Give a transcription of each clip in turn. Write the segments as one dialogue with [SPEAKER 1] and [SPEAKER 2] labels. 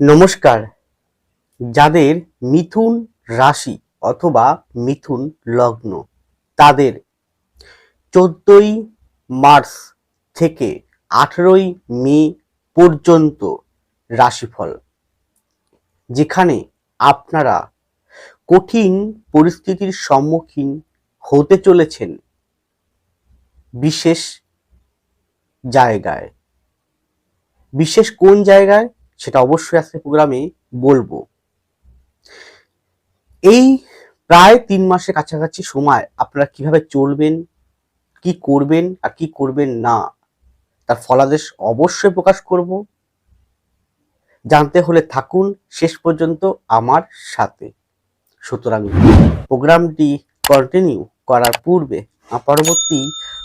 [SPEAKER 1] নমস্কার। যাদের মিথুন রাশি অথবা মিথুন লগ্ন, তাদের চোদ্দই মার্চ থেকে আঠেরোই মে পর্যন্ত রাশিফল, যেখানে আপনারা কঠিন পরিস্থিতির সম্মুখীন হতে চলেছেন বিশেষ জায়গায়। বিশেষ কোন জায়গায়? সেটা অবশ্যই আজকে প্রোগ্রামে বলব। এই প্রায় তিন মাসের কাছাকাছি সময় আপনারা কীভাবে চলবেন, কি করবেন আর কি করবেন না, তার ফলাদেশ অবশ্যই প্রকাশ করব। জানতে হলে থাকুন শেষ পর্যন্ত আমার সাথে। সুতরাং প্রোগ্রামটি কন্টিনিউ করার পূর্বে পরবর্তী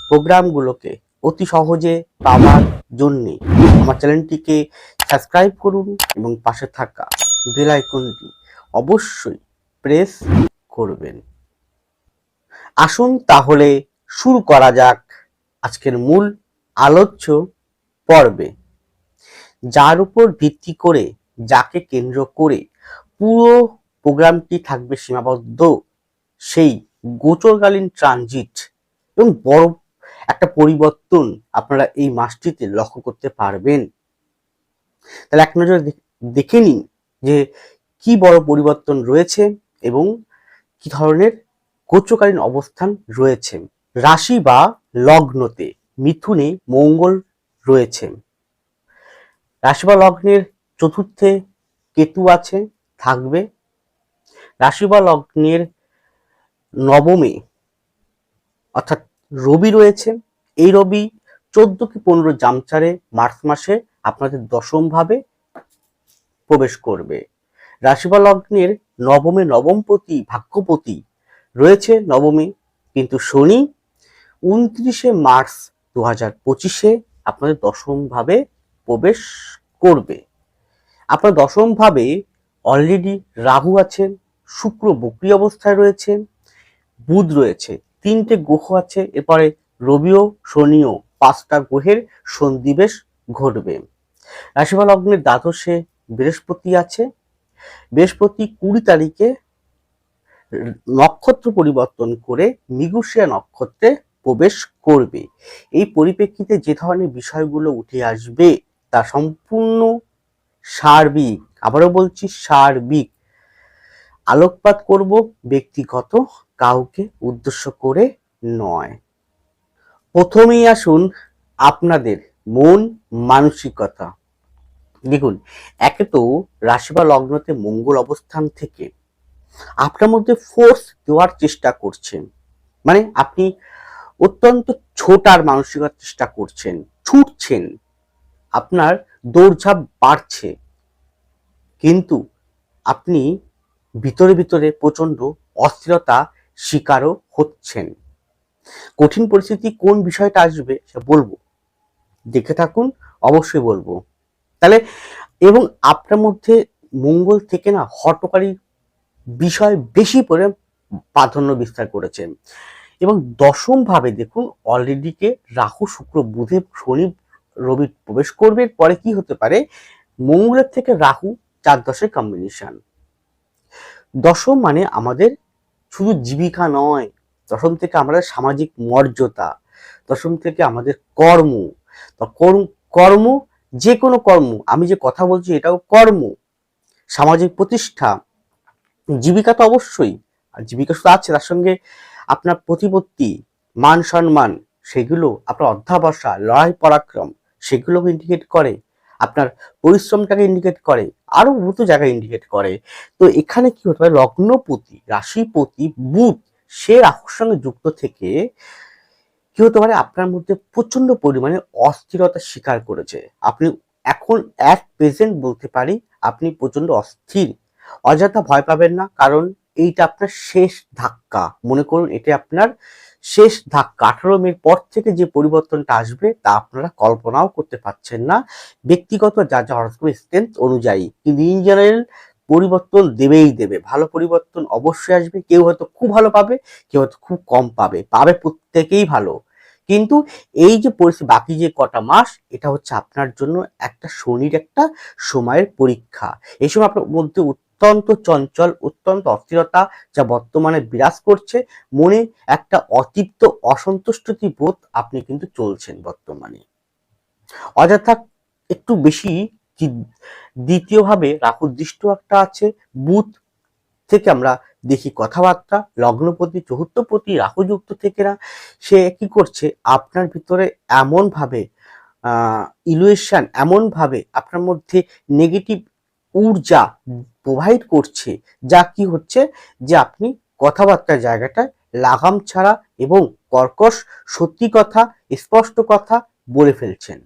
[SPEAKER 1] প্রোগ্রামগুলোকে অতি সহজে পাওয়ার জন্যে আমার চ্যানেলটিকে সাবস্ক্রাইব করুন এবং পাশে থাকা বেল আইকনটি অবশ্যই প্রেস করবেন। আসুন তাহলে শুরু করা যাক আজকের মূল আলোচ্য পর্বে, যার উপর ভিত্তি করে যাকে কেন্দ্র করে পুরো প্রোগ্রামটি থাকবে সীমাবদ্ধ, সেই গোচরকালীন ট্রানজিট এবং বড় একটা পরিবর্তন আপনারা এই মাসটিতে লক্ষ্য করতে পারবেন। তাহলে এক নজরে দেখে নিন যে কি বড় পরিবর্তন রয়েছে এবং কি ধরনের গোচকালীন অবস্থান রয়েছে। রাশি বা লগ্নতে মিথুনে মঙ্গল রয়েছে। রাশি বা লগ্নের চতুর্থে কেতু আছে, থাকবে। রাশি বা লগ্নের নবমে, অর্থাৎ রবি রয়েছে। এই রবি চোদ্দ কি পনেরো জামচারে মার্চ মাসে আপনাদের দশম ভাবে প্রবেশ করবে। রাশি বা লগ্নের নবমে নবমপতি ভাগ্যপতি রয়েছে নবমে, কিন্তু শনি উনত্রিশে মার্চ দু হাজার পঁচিশে আপনাদের দশম ভাবে প্রবেশ করবে। আপনার দশম ভাবে অলরেডি রাহু আছেন, শুক্র বক্রি অবস্থায় রয়েছে বুধ রয়েছে তিনটে গ্রহ আছে, এরপরে রবিও, শনিও, পাঁচটা গ্রহের সন্নিবেশ ঘটবে। রাশিফল লগ্নের দ্বাদশে বৃহস্পতি আছে। বৃহস্পতি কুড়ি তারিখে নক্ষত্র পরিবর্তন করে মিগুশিয়া নক্ষত্রে প্রবেশ করবে। এই পরিপ্রেক্ষিতে যে ধরনের বিষয়গুলো উঠে আসবে তা সম্পূর্ণ সার্বিক, আবারও বলছি সার্বিক। আলোকপাত করব ব্যক্তিগত কাউকে উদ্দেশ্য করে নয়। প্রথমেই আসুন আপনাদের মন মানসিকতা। দেখুন, একে তো রাশি বা লগ্নতে মঙ্গল অবস্থান থেকে আপনার মধ্যে ফোর্স দেওয়ার চেষ্টা করছেন। মানে আপনি অত্যন্ত ছোটার মানসিকতার চেষ্টা করছেন, ছুটছেন। আপনার দৌড়ঝাঁপ বাড়ছে। কিন্তু আপনি ভিতরে ভিতরে প্রচণ্ড অস্থিরতা শিকারও হচ্ছেন। কঠিন পরিস্থিতি কোন বিষয়টা আসবে সে বলব। দেখে থাকুন, অবশ্যই বলব। তাহলে, এবং আপনার মধ্যে মঙ্গল থেকে না হটকারী বিষয় বেশি করে প্রাধান্য বিস্তার করেছেন এবং দশম ভাবে দেখুন অলরেডিকে রাহু, শুক্র, বুধে, শনি, রবি প্রবেশ করবে, পরে কি হতে পারে? মঙ্গলের থেকে রাহু চার দশের কম্বিনেশন দশম মানে আমাদের শুধু জীবিকা নয়, দশম থেকে আমাদের সামাজিক মর্যাদা, দশম থেকে আমাদের কর্ম। কর্ম যে কোনো কর্ম, আমি যে কথা বলছি এটাও কর্ম। সামাজিক প্রতিষ্ঠা, জীবিকা তো অবশ্যই, আর জীবিকা শুধু আছে, তার সঙ্গে আপনার প্রতিপত্তি মান সম্মান সেগুলো, আপনার অধ্যাবসা লড়াই পরাক্রম সেগুলোকে ইন্ডিকেট করে। আপনার পরিশ্রমটাকে ইন্ডিকেট করে, আরও বহু জায়গায় ইন্ডিকেট করে। তো এখানে কি হতে পারে? লগ্নপতি, রাশিপতি, বুধ, সে রাহুর সঙ্গে যুক্ত থেকে কি হতে পারে? আপনার মধ্যে প্রচণ্ড পরিমাণে অস্থিরতা স্বীকার করেছে। আপনি এখন এক প্রেজেন্ট বলতে পারি, আপনি প্রচণ্ড অস্থির। অযথা ভয় পাবেন না, কারণ এইটা আপনার শেষ ধাক্কা। মনে করুন, এটা আপনার শেষ ধাক্কা। আঠারো মের পর থেকে যে পরিবর্তনটা আসবে তা আপনারা কল্পনাও করতে পারছেন না। ব্যক্তিগত যা যা হরস্কোপ স্ট্রেংথ অনুযায়ী। কিন্তু ইন জেনারেল পরিবর্তন দেবেই দেবে। ভালো পরিবর্তন অবশ্যই আসবে। কেউ হয়তো খুব ভালো পাবে, কেউ হয়তো খুব কম পাবে। পাবে প্রত্যেকেই ভালো। কিন্তু এই যে পরিস্থিতি বাকি যে কটা মাস, এটা হচ্ছে আপনার জন্য একটা শনির একটা সময়ের পরীক্ষা। এই সময় আপনার মধ্যে অত্যন্ত চঞ্চল, অত্যন্ত অস্থিরতা যা বর্তমানে বিরাজ করছে। মনে একটা অতৃপ্ত অসন্তুষ্টতি বোধ আপনি কিন্তু চলছেন বর্তমানে। অযথা একটু বেশি দ্বিতীয়ভাবে রাহুর দৃষ্ট একটা আছে। বুধ থেকে আমরা দেখি কথাবার্তা, লগ্নপতি, চতুর্থপতি, রাহুযুক্ত থেকে না, সে কি করছে? আপনার ভিতরে এমন ভাবে ইলুয়েশন এমন ভাবে আপনার মধ্যে নেগেটিভ ঊর্জা প্রোভাইড করছে, যা কি হচ্ছে? যে আপনি কথাবার্তার জায়গাটায় লাগাম ছাড়া এবং কর্কশ সত্যি কথা, স্পষ্ট কথা বলে ফেলছেন।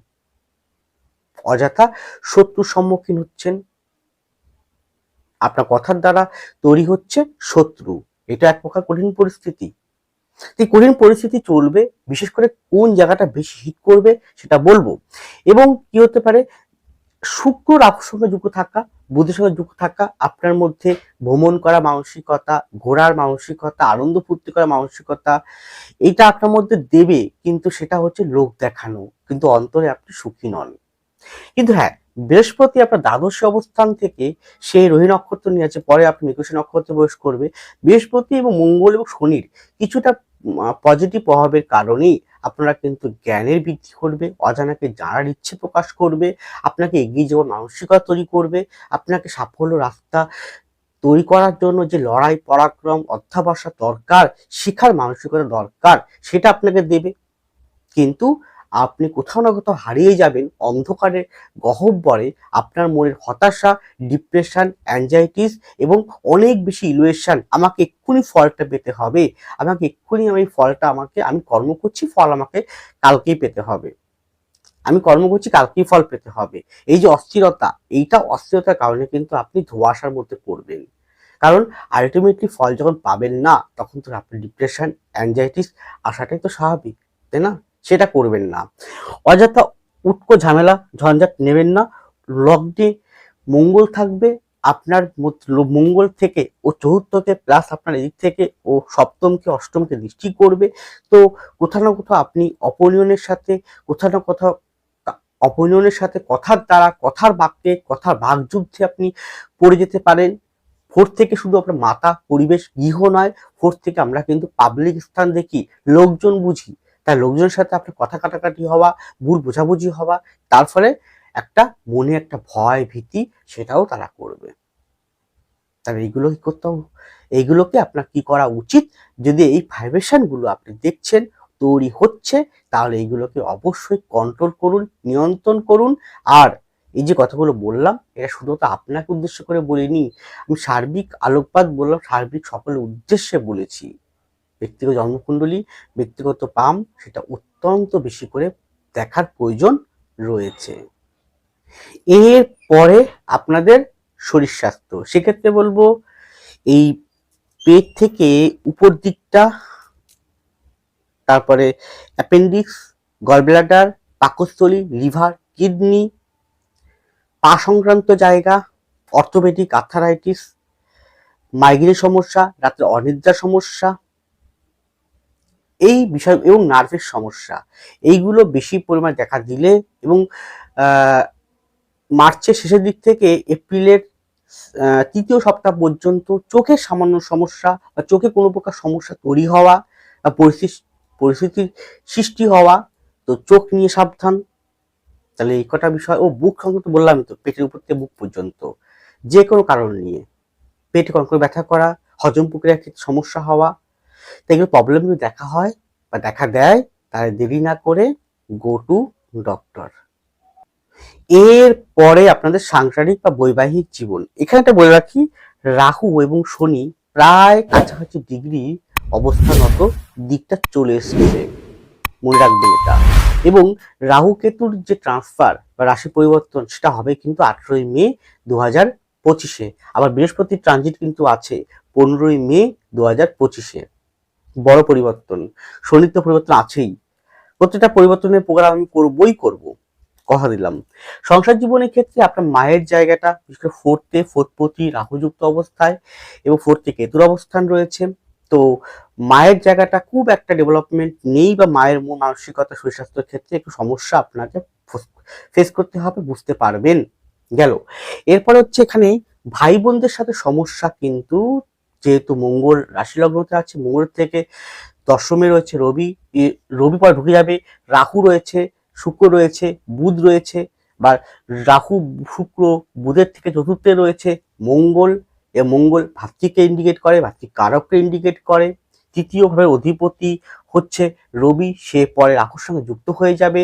[SPEAKER 1] অযথা শত্রুর সম্মুখীন হচ্ছেন। আপনার কথার দ্বারা তৈরি হচ্ছে শত্রু। এটা এক প্রকার কঠিন পরিস্থিতি। এই কঠিন পরিস্থিতি চলবে, বিশেষ করে কোন জায়গাটা বেশি হিট করবে, সেটা বলব। এবং কি হতে পারে? শুক্র রাহুর সঙ্গে যুক্ত থাকা, বুধের সঙ্গে যুক্ত থাকা, আপনার মধ্যে ভ্রমণ করা মানসিকতা, ঘোরার মানসিকতা, আনন্দ ফুর্তি করা মানসিকতা, এটা আপনার মধ্যে দেবে, কিন্তু সেটা হচ্ছে লোক দেখানো, কিন্তু অন্তরে আপনি সুখী নন। কিন্তু হ্যাঁ বৃহস্পতি আপনার দ্বাদশী অবস্থান থেকে সেই রোহি নক্ষত্র নিয়ে আছে, পরে আপনি একুশে নক্ষত্রে প্রবেশ করবে। বৃহস্পতি এবং মঙ্গল এবং শনির কিছুটা পজিটিভ প্রভাবের কারণেই আপনারা কিন্তু জ্ঞানের বৃদ্ধি করবে, অজানাকে জানার ইচ্ছে প্রকাশ করবে, আপনাকে এগিয়ে যাওয়ার মানসিকতা তৈরি করবে, আপনাকে সাফল্য রাস্তা তৈরি করার জন্য যে লড়াই, পরাক্রম অধ্যাবসা দরকার, শিখার মানসিকতা দরকার, সেটা আপনাকে দেবে। কিন্তু আপনি কোথাও না কোথাও হারিয়ে যাবেন। অন্ধকারের গহব্বরে আপনার মনের হতাশা ডিপ্রেশন অ্যাংজাইটিস এবং অনেক বেশি ইলুয়েশন আমাকে এক্ষুনি ফলটা পেতে হবে। আমাকে এক্ষুনি আমি ফলটা আমাকে, আমি কর্ম করছি, ফল আমাকে কালকেই পেতে হবে। আমি কর্ম করছি, কালকেই ফল পেতে হবে। এই যে অস্থিরতা, এইটা অস্থিরতার কারণে কিন্তু আপনি ধোয়াশার মধ্যে পড়বেন। কারণ আলটিমেটলি ফল যখন পাবেন না, তখন তো আপনার ডিপ্রেশন অ্যাংজাইটিস আসাটাই তো স্বাভাবিক, তাই না? সেটা করবেন না। অযথা উটকো ঝামেলা, ঝঞ্ঝাট নেবেন না। লগ্নে মঙ্গল থাকবে, আপনার মঙ্গল থেকে ও চতুর্থকে প্লাস আপনার এদিক থেকে ও সপ্তমকে, অষ্টমকে দৃষ্টি করবে। তো কোথাও না কোথাও আপনি অপনিয়নের সাথে, কোথাও না কোথাও অপনিয়নের সাথে কথার দ্বারা, কথার বাক্যে, কথার বাকযুদ্ধে আপনি পড়ে যেতে পারেন। ফোর্থ থেকে শুধু আপনার মাতা, পরিবেশ, গৃহ নয়, ফোর্থ থেকে আমরা কিন্তু পাবলিক স্থান দেখি, লোকজন বুঝি। তাই লোকজনের সাথে আপনার কথা কাটাকাটি হওয়া, ভুল বোঝাবুঝি হওয়া, তার ফলে একটা মনে একটা ভয় ভীতি সেটাও তারা করবে। তাহলে এইগুলো কি করতে হবে? এইগুলোকে আপনার কি করা উচিত? যদি এই ভাইব্রেশনগুলো আপনি দেখছেন, তৈরি হচ্ছে, তাহলে এইগুলোকে অবশ্যই কন্ট্রোল করুন, নিয়ন্ত্রণ করুন। আর এই যে কথাগুলো বললাম, এটা শুধুমাত্র আপনাকে উদ্দেশ্য করে বলিনি, আমি সার্বিক আলোকপাত বললাম, সার্বিক সকলের উদ্দেশ্যে বলেছি। ব্যক্তিগত জন্মকুণ্ডলী, ব্যক্তিগত পাম, সেটা অত্যন্ত বেশি করে দেখার প্রয়োজন রয়েছে। এর পরে আপনাদের শরীর স্বাস্থ্য। সেক্ষেত্রে বলব, এই পেট থেকে উপর দিকটা, তারপরে অ্যাপেন্ডিক্স, গলব্লাডার, পাকস্থলী, লিভার, কিডনি, পা সংক্রান্ত জায়গা, অর্থোপেডিক আর্থারাইটিস, মাইগ্রেন সমস্যা, রাত্রে অনিদ্রা সমস্যা এই বিষয় এবং নার্ভের সমস্যা, এইগুলো বেশি পরিমাণ দেখা দিলে এবং মার্চের শেষের দিক থেকে এপ্রিলের তৃতীয় সপ্তাহ পর্যন্ত চোখের সামান্য সমস্যা বা চোখে কোনো প্রকার সমস্যা তৈরি হওয়া বা পরিস্থিতি, পরিস্থিতির সৃষ্টি হওয়া, তো চোখ নিয়ে সাবধান। তাহলে এই কটা বিষয় ও বুক সংক্রান্ত বললামই তো, পেটের উপর থেকে বুক পর্যন্ত। যে কোনো কারণ নিয়ে, পেটে কনকনে ব্যথা করা, হজম প্রক্রিয়ার ক্ষেত্রে সমস্যা হওয়া তো এগুলো প্রবলেম যদি দেখা হয় বা দেখা দেয়, তাহলে দেরি না করে গো টু ডক্টর এর পরে আপনাদের সাংসারিক বা বৈবাহিক জীবন। এখানে একটা বলে রাখি, রাহু এবং শনি প্রায় কাছাকাছি ডিগ্রি অবস্থানত দিকটা চলে এসেছে। মনে রাখবেন এটা। এবং রাহু কেতুর যে ট্রান্সফার বা রাশি পরিবর্তন, সেটা হবে কিন্তু আঠেরোই মে দু হাজার পঁচিশে। আবার বৃহস্পতির ট্রানজিট কিন্তু আছে পনেরোই মে দু হাজার পঁচিশে। বড় পরিবর্তন শনির পরিবর্তন আছেই। প্রত্যেকটা পরিবর্তনের প্রোগ্রাম আমি করবই করব। কথা দিলাম। সংসার জীবনের ক্ষেত্রে আপনার মায়ের জায়গাটা, বিশেষ করে ফোর্থে ফোর্থপতি রাহুযুক্ত অবস্থায় এবং ফোর্থে কেতুর অবস্থান রয়েছে। তো মায়ের জায়গাটা খুব একটা ডেভেলপমেন্ট নেই বা মায়ের মন মানসিকতা শরীর স্বাস্থ্যের ক্ষেত্রে একটু সমস্যা আপনাকে ফেস করতে হবে, বুঝতে পারবেন। গেল। এরপরে হচ্ছে এখানে ভাই বোনদের সাথে সমস্যা কিন্তু যেহেতু মঙ্গল রাশি লগ্নতে আছে, মঙ্গল থেকে দশমে রয়েছে রবি রবি পরে ঢুকে যাবে, রাহু রয়েছে, শুক্র রয়েছে, বুধ রয়েছে, বা রাহু, শুক্র, বুধের থেকে চতুর্থে রয়েছে মঙ্গল, এ মঙ্গল ভাতৃকে ইন্ডিকেট করে, ভাতৃকারককে ইন্ডিকেট করে তৃতীয়ভাবে অধিপতি হচ্ছে রবি, সে পরে রাহুর সঙ্গে যুক্ত হয়ে যাবে,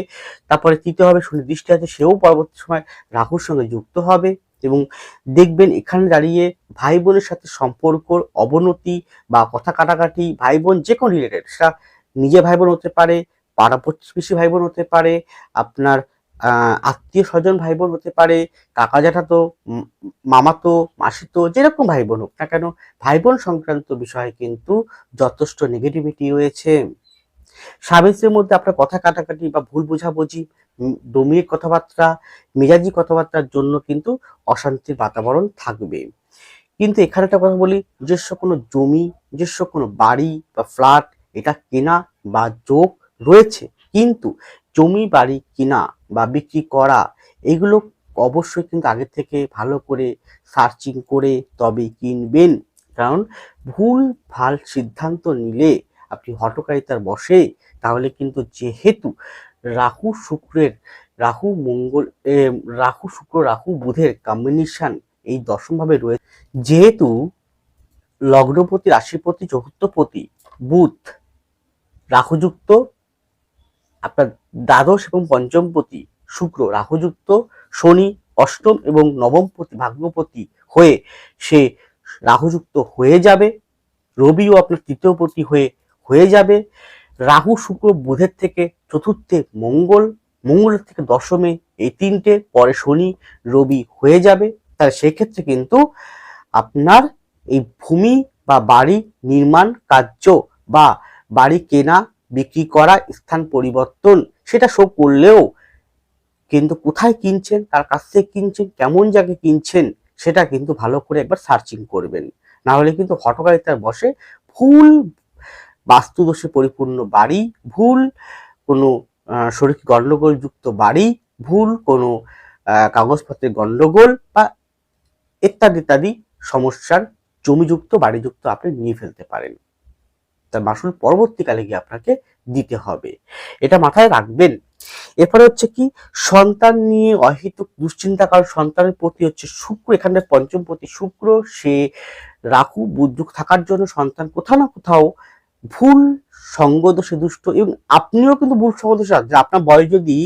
[SPEAKER 1] তারপরে তৃতীয়ভাবে সুনির্দিষ্ট আছে, সেও পরবর্তী সময় রাহুর সঙ্গে যুক্ত হবে। এবং দেখবেন এখানে দাঁড়িয়ে ভাই বোনের সাথে সম্পর্কর অবনতি বা কথা কাটাকাটি ভাই বোন যে কোনো রিলেটেড সেটা নিজে ভাই বোন হতে পারে পাড়া প্রতিবেশী ভাই বোন হতে পারে, আপনার আত্মীয় স্বজন ভাই বোন হতে পারে কাকা জ্যাঠাতো মামাতো, মাসিতো, যেরকম ভাই বোন হোক না কেন ভাই বোন সংক্রান্ত বিষয়ে কিন্তু যথেষ্ট নেগেটিভিটি রয়েছে। স্বামী স্ত্রীর মধ্যে আপনার কথা কাটাকাটি বা ভুল বোঝাবুঝি ডোমিয়ে কথাবার্তা, মেজাজি কথাবার্তার জন্য কিন্তু অশান্তির বাতাবরণ থাকবে। কিন্তু এখানে একটা কথা বলি, নিজস্ব কোনো জমি, নিজস্ব কোনো বাড়ি বা ফ্ল্যাট এটা কেনা বা যোগ রয়েছে। কিন্তু জমি, বাড়ি কিনা বা বিক্রি করা, এগুলো অবশ্যই কিন্তু আগে থেকে ভালো করে সার্চিং করে তবে কিনবেন। কারণ ভুল ভালো সিদ্ধান্ত নিলে, আপনি হটকারিতার বসে তাহলে কিন্তু যেহেতু রাহু শুক্রের, রাহু মঙ্গল রাহু শুক্র, রাহু বুধের কম্বিনেশন এই দশমভাবে রয়েছে। যেহেতু লগ্নপতি, রাশিপতি, চতুর্থপতি, বুধ রাহুযুক্ত, আপনার দ্বাদশ এবং পঞ্চমপতি শুক্র রাহুযুক্ত, শনি অষ্টম এবং নবমপতি, ভাগ্যপতি হয়ে সে রাহুযুক্ত হয়ে যাবে। রবিও আপনার তৃতীয়পতি হয়ে হয়ে যাবে। রাহু শুক্র বুধের থেকে চতুর্থে মঙ্গল, মঙ্গলের থেকে দশমে এই তিনটে, পরে শনি, রবি হয়ে যাবে। তাহলে সেক্ষেত্রে কিন্তু আপনার এই ভূমি বা বাড়ি নির্মাণ কার্য বা বাড়ি কেনা, বিক্রি করা, স্থান পরিবর্তন, সেটা সব করলেও কিন্তু কোথায় কিনছেন তার কাছ থেকে কিনছেন, কেমন জায়গায় কিনছেন, সেটা কিন্তু ভালো করে একবার সার্চিং করবেন। না হলে কিন্তু হটকারিতার বসে ভুল বাস্তুদোষে পরিপূর্ণ বাড়ি, ভুল, কোনো শরীর গণ্ডগোলযুক্ত বাড়ি, ভুল, কোনো কাগজপত্রের গণ্ডগোল বা ইত্যাদি ইত্যাদি সমস্যার জমিযুক্ত, বাড়িযুক্ত আপনি নিয়ে ফেলতে পারেন। তার মাসুল পরবর্তীকালে গিয়ে আপনাকে দিতে হবে। এটা মাথায় রাখবেন। এরপরে হচ্ছে কি, সন্তান নিয়ে অহেতুক দুশ্চিন্তা কারণ সন্তানের প্রতি হচ্ছে শুক্র, এখানে পঞ্চম প্রতি শুক্র, সে রাহু বুদ্ধুক থাকার জন্য সন্তান কোথাও না কোথাও ভুল সঙ্গদোষে দুষ্ট এবং আপনিও কিন্তু ভুল সঙ্গদোষে আছেন আপনার বয়স যদি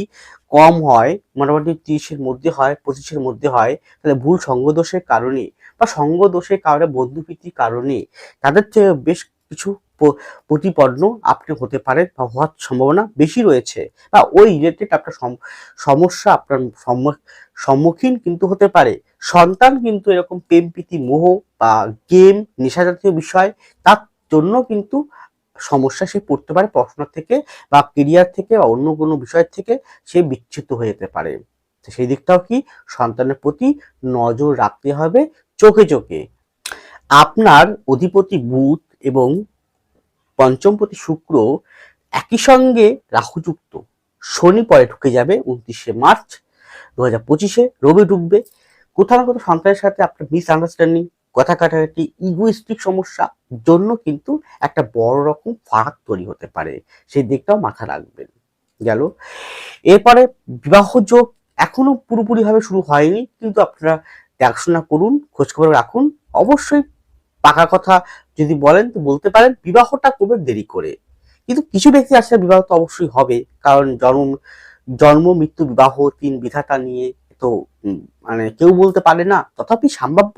[SPEAKER 1] কম হয়, মোটামুটি তিরিশের মধ্যে হয়, পঁচিশের মধ্যে হয়, তাহলে ভুল সঙ্গদোষের কারণে বা সঙ্গদোষের কারণে, বন্ধুপ্রীতির কারণে তাদের চেয়ে বেশ কিছু প্রতিপন্ন আপনি হতে পারেন বা হওয়ার সম্ভাবনা বেশি রয়েছে বা ওই রিলেটেড আপনার সম- সমস্যা আপনার সম্মু- সম্মুখীন কিন্তু হতে পারে। সন্তান কিন্তু এরকম প্রেম, প্রীতি, মোহ বা গেম নেশা জাতীয় বিষয়, তার জন্য কিন্তু সমস্যা সে পড়তে পারে পড়াশোনা থেকে বা কেরিয়ার থেকে বা অন্য কোনো বিষয় থেকে সে বিচ্ছিন্ন হয়ে যেতে পারে। সেই দিকটাও কি সন্তানের প্রতি নজর রাখতে হবে চোখে চোখে। আপনার অধিপতি বুধ এবং পঞ্চমপতি শুক্র একই সঙ্গে রাহুযুক্ত। শনি পরে ঢুকে যাবে উনত্রিশে মার্চ দু হাজার পঁচিশে, রবি ঢুকবে কোথাও না কোথাও সন্তানের সাথে আপনার মিস আন্ডারস্ট্যান্ডিং কথা কাটাকাটি ইগোইস্টিক সমস্যা জন্য কিন্তু একটা বড় রকম ফারাক তৈরি হতে পারে। সেই দিকটাও মাথা রাখবেন। গেল। এরপরে বিবাহ যোগ এখনও পুরোপুরিভাবে শুরু হয়নি, কিন্তু আপনারা দেখাশোনা করুন, খোঁজখবর রাখুন। অবশ্যই পাকা কথা যদি বলেন তো বলতে পারেন, বিবাহটা করবে দেরি করে। কিন্তু কিছু ব্যক্তি আসলে বিবাহ তো অবশ্যই হবে। কারণ জন্ম জন্ম, মৃত্যু, বিবাহ তিন বিধাতা নিয়ে তো মানে কেউ বলতে পারে না। তথাপি সম্ভাব্য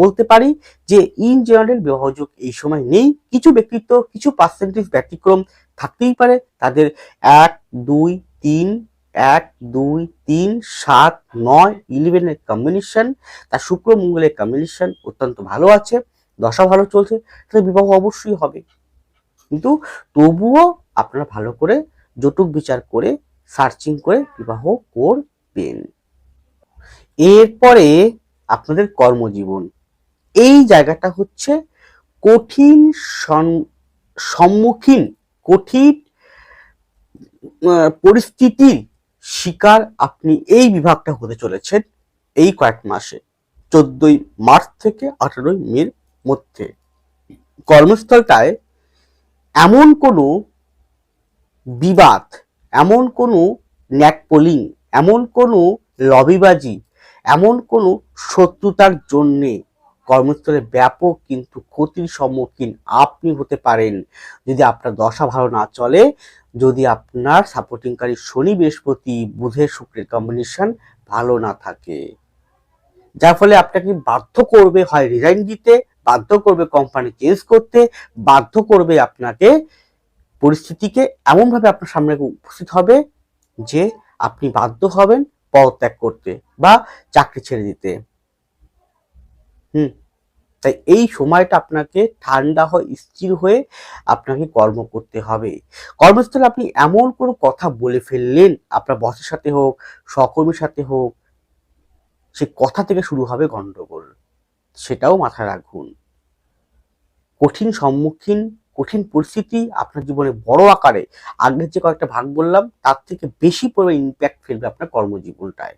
[SPEAKER 1] বলতে পারি যে ইন জেনারেল বিবাহযোগ এই সময় নেই। কিছু ব্যক্তিত্ব, কিছু পার্সেন্টেজ ব্যতিক্রম থাকতেই পারে। তাদের এক, দুই, তিন, এক, দুই, তিন, সাত, নয় ইলেভেনের কম্বিনেশন তার শুক্র মঙ্গলের কম্বিনেশন অত্যন্ত ভালো আছে, দশা ভালো চলছে তাহলে বিবাহ অবশ্যই হবে। কিন্তু তবুও আপনারা ভালো করে জটুক বিচার করে সার্চিং করে বিবাহ করবেন। এরপরে আপনাদের কর্মজীবন। এই জায়গাটা হচ্ছে কঠিন সম্মুখীন, কঠিন পরিস্থিতির শিকার আপনি এই বিভাগটা হতে চলেছেন এই কয়েক মাসে, চোদ্দই মার্চ থেকে আঠারোই মের মধ্যে। কর্মস্থলটায় এমন কোনো বিবাদ, এমন কোনো ন্যাকপোলিং, এমন কোনো লবিবাজি এমন কোনো শত্রুতার জন্যে কর্মস্থলে ব্যাপক কিন্তু ক্ষতির সম্মুখীন আপনি হতে পারেন। যদি আপনার দশা ভালো না চলে, যদি আপনার সাপোর্টিংকারী শনি বৃহস্পতি বুধের শুক্রের কম্বিনেশন ভালো না থাকে। যার ফলে আপনাকে বাধ্য করবে হয় রিজাইন দিতে, বাধ্য করবে কোম্পানি চেঞ্জ করতে, বাধ্য করবে আপনাকে পরিস্থিতিকে এমনভাবে আপনার সামনে উপস্থিত হবে যে আপনি বাধ্য হবেন পদত্যাগ করতে বা চাকরি ছেড়ে দিতে। হুম? তাই এই সময়টা আপনাকে ঠান্ডা হয়ে, স্থির হয়ে আপনাকে কর্ম করতে হবে। কর্মস্থলে আপনি এমন কোনো কথা বলে ফেললেন, আপনার বসের সাথে হোক, সহকর্মীর সাথে হোক, সে কথা থেকে শুরু হবে গন্ডগোল। সেটাও মাথায় রাখুন। কঠিন সম্মুখীন কঠিন পরিস্থিতি, আপনার জীবনে বড় আকারে আগের যে কয়েকটা ভাগ বললাম, তার থেকে বেশি পরিমাণে ইম্প্যাক্ট ফেলবে আপনার কর্মজীবনটায়।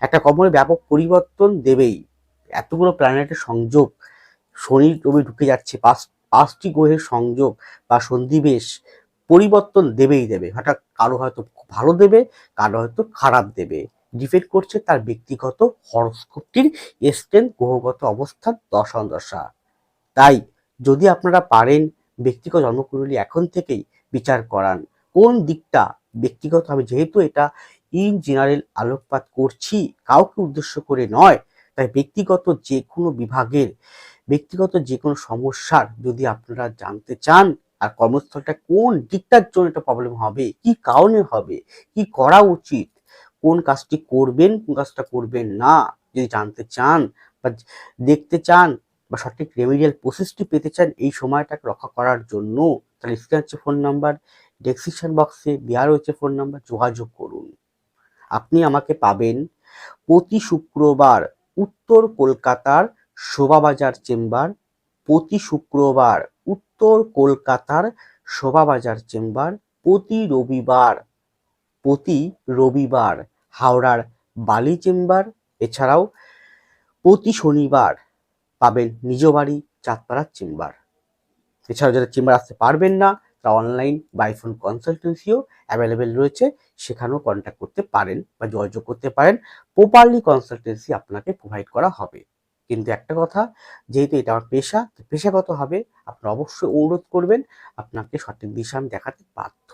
[SPEAKER 1] একটা কর্মের ব্যাপক পরিবর্তন দেবেই। এতগুলো প্ল্যানেটের সংযোগ, শনি রবি ঢুকে যাচ্ছে, পাঁচ, পাঁচটি গ্রহের সংযোগ বা সন্ধিবেশ পরিবর্তন দেবেই দেবে। হঠাৎ কারও হয়তো ভালো দেবে, কারও হয়তো খারাপ দেবে। ডিপেন্ড করছে তার ব্যক্তিগত হরস্কোপটির স্ট্রেন গ্রহগত অবস্থান দশা দশা তাই যদি আপনারা পারেন ব্যক্তিগত জন্মকুণ্ডলী এখন থেকেই বিচার করান। কোন দিকটা ব্যক্তিগতভাবে যেহেতু এটা ইন জেনারেল আলোকপাত করছি, কাউকে উদ্দেশ্য করে নয়, তাই ব্যক্তিগত যে কোনো বিভাগের, ব্যক্তিগত যে কোনো সমস্যার যদি আপনারা জানতে চান, আর কর্মস্থলটা কোন দিকটার জন্য এটা প্রবলেম হবে, কি কারণে হবে, কি করা উচিত, কোন কাজটি করবেন, কোন কাজটা করবেন না, যদি জানতে চান বা দেখতে চান বা সঠিক রেমিডিয়াল প্রসেসটি পেতে চান এই সময়টাকে রক্ষা করার জন্য, তাহলে স্ক্রিন হচ্ছে ফোন নাম্বার ডেসক্রিপশন বক্সে দেওয়া রয়েছে ফোন নাম্বার যোগাযোগ করুন। আপনি আমাকে পাবেন প্রতি শুক্রবার উত্তর কলকাতার শোভাবাজার চেম্বার, প্রতি শুক্রবার উত্তর কলকাতার শোভাবাজার চেম্বার, প্রতি রবিবার প্রতি রবিবার হাওড়ার বালি চেম্বার, এছাড়াও প্রতি শনিবার পাবেন নিজ বাড়ি চাঁদপাড়ার চেম্বার। এছাড়াও যারা চেম্বার আসতে পারবেন না তা অনলাইন বাইফোন কনসালটেন্সিও অ্যাভেলেবেল রয়েছে। সেখানেও কন্ট্যাক্ট করতে পারেন বা যোগাযোগ করতে পারেন। প্রপারলি কনসালটেন্সি আপনাকে প্রোভাইড করা হবে। কিন্তু একটা কথা, যেহেতু এটা আমার পেশা পেশাগতভাবে আপনারা অবশ্যই অনুরোধ করবেন, আপনাকে সঠিক দিশা আমি দেখাতে বাধ্য।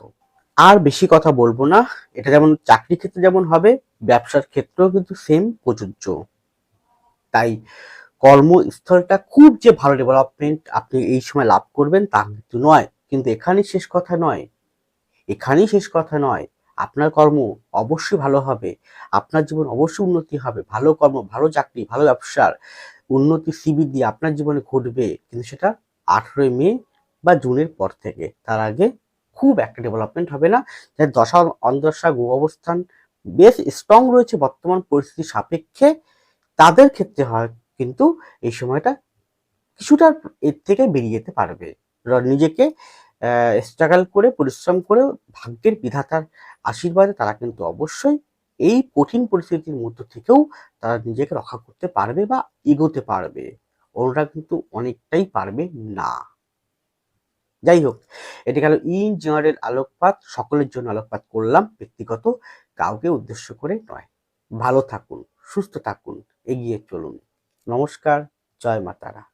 [SPEAKER 1] আর বেশি কথা বলব না, এটা যেমন চাকরি ক্ষেত্রে যেমন হবে, ব্যবসার ক্ষেত্রেও কিন্তু সেম প্রযোজ্য। তাই কর্মস্থলটা খুব যে ভালো ডেভেলপমেন্ট আপনি এই সময় লাভ করবেন তা কিন্তু নয়। কিন্তু এখানেই শেষ কথা নয়। এখানেই শেষ কথা নয়। আপনার কর্ম অবশ্যই ভালো হবে। আপনার জীবন অবশ্যই উন্নতি হবে। ভালো কর্ম, ভালো চাকরি, ভালো ব্যবসার উন্নতি শিবির দিয়ে আপনার জীবনে ঘটবে। কিন্তু সেটা আঠেরোই মে বা জুনের পর থেকে। তার আগে খুব একটা ডেভেলপমেন্ট হবে না। যার দশা অন্দশা গ্রহ অবস্থান বেশ স্ট্রং রয়েছে বর্তমান পরিস্থিতি সাপেক্ষে। তাদের ক্ষেত্রে হয় কিন্তু এই সময়টা কিছুটা এর থেকে বেরিয়ে যেতে পারবে। নিজেকে স্ট্রাগল করে, পরিশ্রম করে ভাগ্যের বিধাতার আশীর্বাদে তারা কিন্তু অবশ্যই এই কঠিন পরিস্থিতির মধ্য থেকেও তারা নিজেকে রক্ষা করতে পারবে বা এগোতে পারবে। ওরা কিন্তু অনেকটাই পারবে না। যাই হোক, এটি গেল ইন জেনারেল আলোকপাত। সকলের জন্য আলোকপাত করলাম, ব্যক্তিগত, কাউকে উদ্দেশ্য করে নয়। ভালো থাকুন, সুস্থ থাকুন, এগিয়ে চলুন। নমস্কার জয় মাতারা।